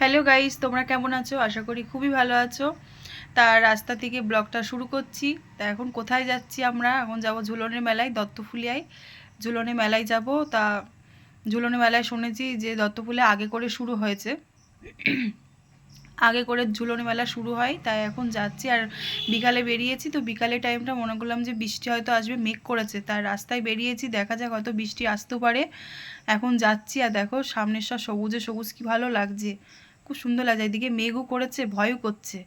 Hello guys, তোমরা কেমন আছো? আশা করি খুবই ভালো আছো। তার রাস্তা থেকে ব্লগটা শুরু করছি। তা এখন কোথায় যাচ্ছি আমরা? এখন যাব ঝুলনের মেলায়, দত্তফুলিয়ায়। ঝুলনে মেলায় যাব। তা ঝুলনে মেলায় শুনেছি যে দত্তফুলে আগে করে শুরু হয়েছে। আগে করে ঝুলনে মেলা শুরু হয়। তাই এখন যাচ্ছি আর বিকালে বেরিয়েছি। তো বিকালে টাইমটা মনে করলাম যে বৃষ্টি হয়তো আসবে, মেঘ করেছে। তার রাস্তায় বেরিয়েছি, দেখা যাক হয়তো বৃষ্টি আসতেও পারে। এখন যাচ্ছি আর দেখো সামনের সব সবুজে সবুজ কি ভালো লাগছে। খুব সুন্দর লাগছে এদিকে মেঘও করেছে, ভয়ও করছে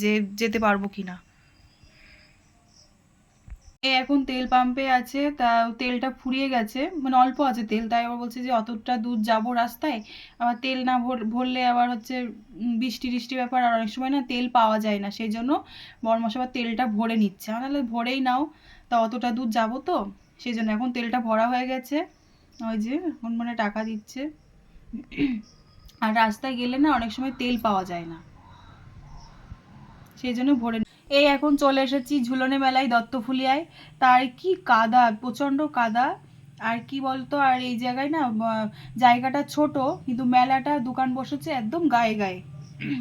যে যেতে পারব কি না এখন তেল পাম্পে আছে, তা তেলটা ফুরিয়ে গেছে মানে অল্প আছে তেল, তাই আবার বলছে যে অতটা দূর যাব রাস্তায়, আবার তেল না ভর, ভরলে আবার হচ্ছে বৃষ্টি টিষ্টি ব্যাপার, আর অনেক সময় না তেল পাওয়া যায় না, সেই জন্য বরমাস আবার তেলটা ভরে নিচ্ছে। আমার তাহলে ভরেই নাও, তা অতটা দূর যাব তো, সেই জন্য এখন তেলটা ভরা হয়ে গেছে, ওই যে এখন মানে টাকা দিচ্ছে। আর রাস্তায় গেলে না অনেক সময় তেল পাওয়া যায় না। সেই জন্য ভরে এই এখন চলে এসেছি ঝুলনে মেলায় দত্তফুলিয়ায়। তার কি কাদা প্রচণ্ড কাদা। আর কি বলতো আর এই জায়গায় না জায়গাটা ছোট কিন্তু মেলাটা দোকান বসেছে একদম গায়ে গায়ে।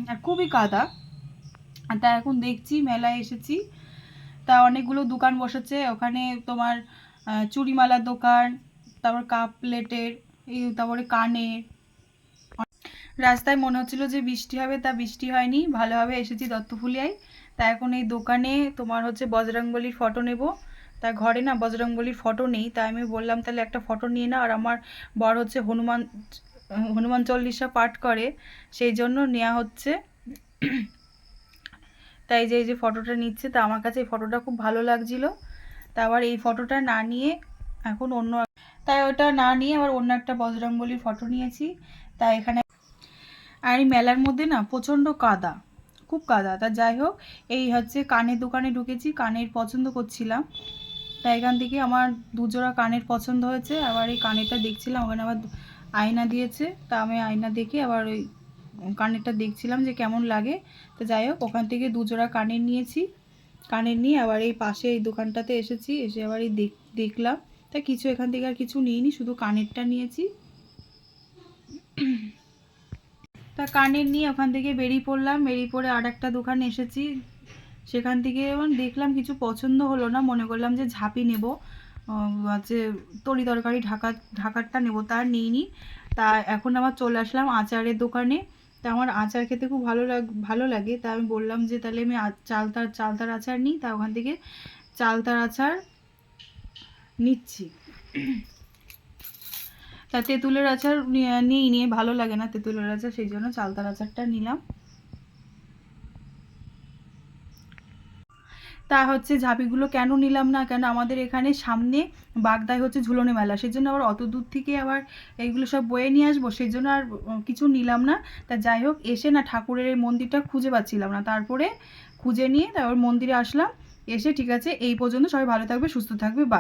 আর খুবই কাদা। আর তা এখন দেখছি মেলায় এসেছি। তা অনেকগুলো দোকান বসেছে। ওখানে তোমার আহ, চুড়িমালার দোকান তারপর কাপ প্লেটের এই তারপরে কানের রাস্তায় মনে হচ্ছিল যে বৃষ্টি হবে, তা বৃষ্টি হয়নি। ভালোভাবে এসেছি দত্তফুলিয়ায়। তা এখন এই দোকানে তোমার হচ্ছে বজরঙ্গলির ফটো নেব। তা ঘরে না বজরঙ্গলির ফটো নেই, তাই আমি বললাম তাহলে একটা ফটো নিয়ে না আর আমার বর হচ্ছে হনুমান হনুমান চল্লিশা পাঠ করে, সেই জন্য নেওয়া হচ্ছে। তাই যে এই যে ফটোটা নিচ্ছে, তা আমার কাছে এই ফটোটা খুব ভালো লাগছিল। তা আবার এই ফটোটা না নিয়ে এখন অন্য তাই ওটা না নিয়ে আবার অন্য একটা বজরঙ্গলির ফটো নিয়েছি। তাই এখানে আর এই মেলার মধ্যে না প্রচণ্ড কাদা, খুব কাদা। তা যাই হোক, এই হচ্ছে কানের দোকানে ঢুকেছি, কানের পছন্দ করছিলাম। তা এখান থেকে আমার দুজোড়া কানের পছন্দ হয়েছে, আবার এই কানেরটা দেখছিলাম, ওখানে আবার আয়না দিয়েছে। তা আমি আয়না দেখে আবার ওই কানেরটা দেখছিলাম যে কেমন লাগে। তো যাই হোক, ওখান থেকে দুজোড়া কানের নিয়েছি, কানের নিয়ে আবার এই পাশে এই দোকানটাতে এসেছি, এসে আবার এই দেখ, দেখলাম। তা কিছু এখান থেকে আর কিছু নিইনি, শুধু কানেরটা নিয়েছি। কানের নিয়ে ওখান থেকে বেরিয়ে পড়লাম, বেরিয়ে পড়ে আর একটা দোকানে এসেছি। সেখান থেকে দেখলাম কিছু পছন্দ হলো না, মনে করলাম যে ঝাঁপি নেব। যে তরি তরকারি ঢাকা, ঢাকারটা নেব তার নিইনি। তা এখন আবার চলে আসলাম আচারের দোকানে। তা আমার আচার খেতে খুব ভালো লাগ, ভালো লাগে। তা আমি বললাম যে তাহলে আমি চালতার চালতার আচার নিই। তা ওখান থেকে চালতার আচার নিচ্ছি। তা তেঁতুলের আচার নি- নিই নিয়ে ভালো লাগে না তেঁতুলের আচার, সেই জন্য চালতার আচারটা নিলাম। তা হচ্ছে ঝাঁপিগুলো কেন নিলাম না? কেন আমাদের এখানে সামনে বাগদায় হচ্ছে ঝুলনে মেলা, সেই জন্য আবার অত দূর থেকে আবার এইগুলো সব বয়ে নিয়ে আসব, সেই জন্য আর কিছু নিলাম না। তা যাই হোক, এসে না ঠাকুরের মন্দিরটা খুঁজে পাচ্ছিলাম না। তারপরে খুঁজে নিয়ে তারপর মন্দিরে আসলাম, এসে ঠিক আছে, এই পর্যন্ত সবাই ভালো থাকবে, সুস্থ থাকবে, বা